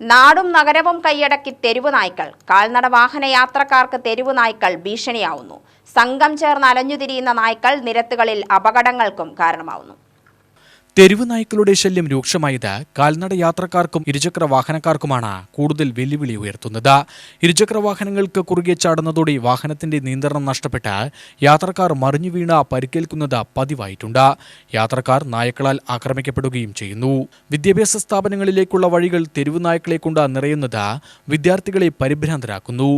നാടും നഗരവും കൈയടക്കി തെരുവ് നായ്ക്കൾ. കാൽനട വാഹന യാത്രക്കാർക്ക് തെരുവ് നായ്ക്കൾ ഭീഷണിയാവുന്നു. സംഘം ചേർന്ന് അലഞ്ഞുതിരിയുന്ന നായ്ക്കൾ നിരത്തുകളിൽ അപകടങ്ങൾക്കും കാരണമാവുന്നു. തെരുവ് നായ്ക്കളുടെ ശല്യം രൂക്ഷമായത് കാൽനട യാത്രക്കാർക്കും ഇരുചക്ര വാഹനക്കാർക്കുമാണ് കൂടുതൽ വെല്ലുവിളി ഉയർത്തുന്നത്. ഇരുചക്ര വാഹനങ്ങൾക്ക് കുറുകെ ചാടുന്നതോടെ വാഹനത്തിന്റെ നിയന്ത്രണം നഷ്ടപ്പെട്ട് യാത്രക്കാർ മറിഞ്ഞു വീണ പരിക്കേൽക്കുന്നത് പതിവായിട്ടുണ്ട്. യാത്രക്കാർ നായ്ക്കളാൽ ആക്രമിക്കപ്പെടുകയും ചെയ്യുന്നു. വിദ്യാഭ്യാസ സ്ഥാപനങ്ങളിലേക്കുള്ള വഴികൾ തെരുവ് നായ്ക്കളെ കൊണ്ട് നിറയുന്നത് വിദ്യാർത്ഥികളെ പരിഭ്രാന്തരാക്കുന്നു.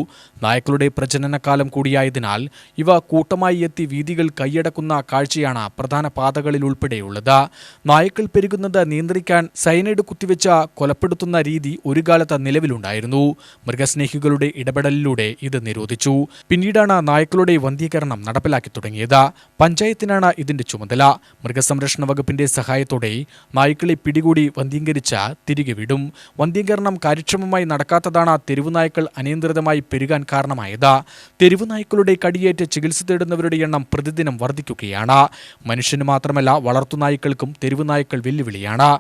നായ്ക്കളുടെ പ്രജനനകാലം കൂടിയായതിനാൽ ഇവ കൂട്ടമായി എത്തി വീതികൾ കൈയടക്കുന്ന കാഴ്ചയാണ് പ്രധാന പാതകളിൽ ഉൾപ്പെടെയുള്ളത്. നായ്ക്കൾ പെരുകുന്നത് നിയന്ത്രിക്കാൻ സൈനൈഡ് കുത്തിവെച്ച കൊലപ്പെടുത്തുന്ന രീതി ഒരു കാലത്ത് നിലവിലുണ്ടായിരുന്നു. മൃഗസ്നേഹികളുടെ ഇടപെടലിലൂടെ ഇത് നിരോധിച്ചു. പിന്നീടാണ് നായ്ക്കളുടെ വന്ധ്യീകരണം നടപ്പിലാക്കി തുടങ്ങിയത്. പഞ്ചായത്തിനാണ് ഇതിന്റെ ചുമതല. മൃഗസംരക്ഷണ വകുപ്പിന്റെ സഹായത്തോടെ നായ്ക്കളെ പിടികൂടി വന്ധ്യീകരിച്ച് തിരികെ വിടും. വന്ധ്യീകരണം കാര്യക്ഷമമായി നടക്കാത്തതാണ് തെരുവു നായ്ക്കൾ അനിയന്ത്രിതമായി പെരുകാൻ കാരണമായത്. തെരുവു നായ്ക്കളുടെ കടിയേറ്റ് ചികിത്സ തേടുന്നവരുടെ എണ്ണം പ്രതിദിനം വർദ്ധിക്കുകയാണ്. മനുഷ്യന് മാത്രമല്ല വളർത്തുനായ്ക്കൾക്കും തെരുവു നായ്ക്കൾ വെല്ലുവിളിയാണ്.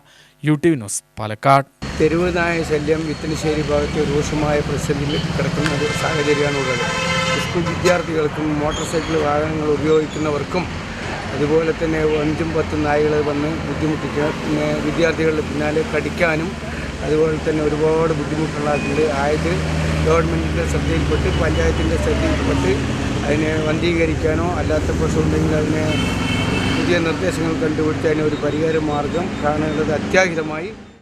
U T news Palakkad. തെരുവുനായ ശല്യം വിത്തനശ്ശേരി ഭാഗത്ത് രൂക്ഷമായ പ്രതിസന്ധിയിൽ കിടക്കുന്ന ഒരു സാഹചര്യമാണുള്ളത് സ്കൂൾ വിദ്യാർത്ഥികൾക്കും മോട്ടോർ സൈക്കിൾ വാഹനങ്ങൾ ഉപയോഗിക്കുന്നവർക്കും അതുപോലെ തന്നെ അഞ്ചും പത്തും നായകൾ വന്ന് ബുദ്ധിമുട്ടിക്കുക പിന്നെ വിദ്യാർത്ഥികളുടെ പിന്നാലെ കടിക്കാനും അതുപോലെ തന്നെ ഒരുപാട് ബുദ്ധിമുട്ടുള്ളതുണ്ട് ആയത് ഗവൺമെന്റിന്റെ ശ്രദ്ധയിൽപ്പെട്ട് പഞ്ചായത്തിന്റെ ശ്രദ്ധയിൽപ്പെട്ട് അതിനെ വന്ധീകരിക്കാനോ അല്ലാത്ത പ്രശ്നമുണ്ടെങ്കിൽ അതിനെ പുതിയ നിർദ്ദേശങ്ങൾ കണ്ടുപിടിച്ച് അതിന് ഒരു പരിഹാര മാർഗം കാണേണ്ടത് അത്യാഹിതമായി